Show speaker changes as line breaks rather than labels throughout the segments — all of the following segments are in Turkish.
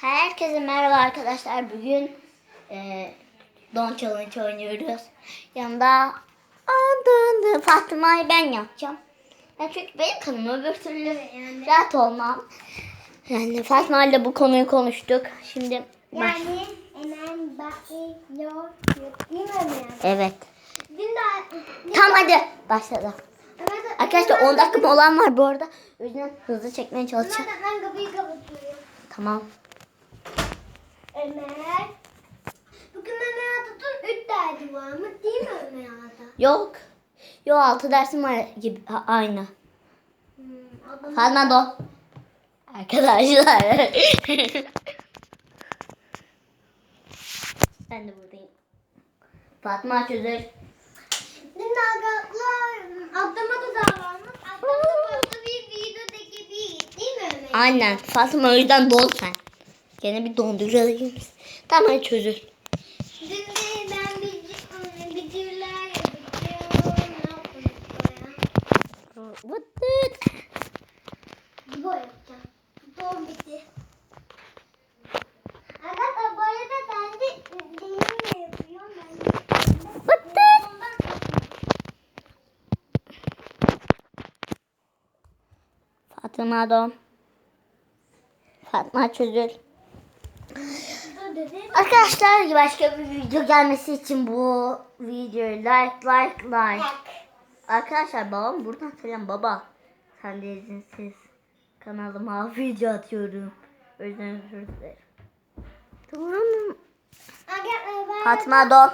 Herkese merhaba arkadaşlar. Bugün e, Don Challenge oynuyoruz. Yanında adını Fatma'yı ben yapacağım. Ya çünkü benim kanım öbür türlü rahat olmam. Yani Fatma ile bu konuyu konuştuk. Şimdi baş-
Yani hemen bakıyor. Yani?
Evet. Tamam hadi başladı. Arkadaşlar 10 dakika molam var bu arada. O yüzden hızlı çekmeye çalışacağım.
Ömer de ben kapıyı kapatıyorum.
Tamam.
Ömer. Bugün Ömer Atatürk 3 derdi var mı? Değil mi Ömer Atatürk?
Yok. Yok 6 dersim var gibi aynı.
Hmm,
Don. Arkadaşlar. ben de buradayım. Fatma çözür.
De arkadaşlar atlama da davranmış. Atlama da farklı bir videodaki bir değil mi Ömer?
Aynen. Fatma o yüzden don sen. Gene bir donduralım. Tamam çözür.
Dün de ben bir bicirler yapacağım. Ne yapalım
Vıttıt.
Bu yapacağım. Doğum bitti. Arkadaşlar bu arada ben de deneyimle yapıyorum. Ben de.
Vıttıt.
Ondan
Fatma don. Fatma çözür. Arkadaşlar başka bir video gelmesi için bu videoyu like like like. Arkadaşlar babam buradan selam baba. Sen de izinsiz kanalıma video atıyorum. O yüzden özür dilerim. Tamam mı?
Ben
Fatma Don.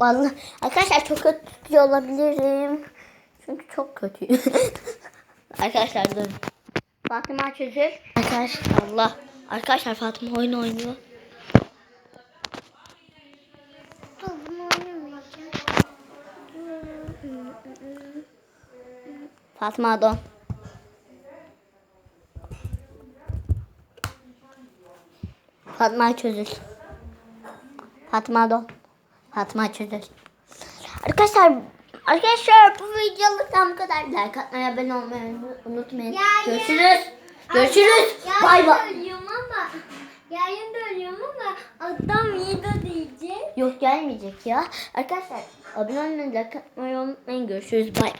Vallahi arkadaşlar çok kötü olabilirim. Çünkü çok kötü. arkadaşlar dur. Fatıma çözür. Arkadaşlar Allah. Arkadaşlar Fatıma oyun oynuyor. Fatma Don. Fatma çözür. Fatma Don. Fatma çözür. Arkadaşlar Arkadaşlar bu videoluktan bu kadar. Like atmayı, abone olmayı unutmayın.
Ya,
Görüşürüz. Görüşürüz.
Yarın
Bay bay.
Da ölüyorum ama adam de diyecek.
Yok gelmeyecek ya. Arkadaşlar abone olmayı, like atmayı unutmayın. Görüşürüz. Bay.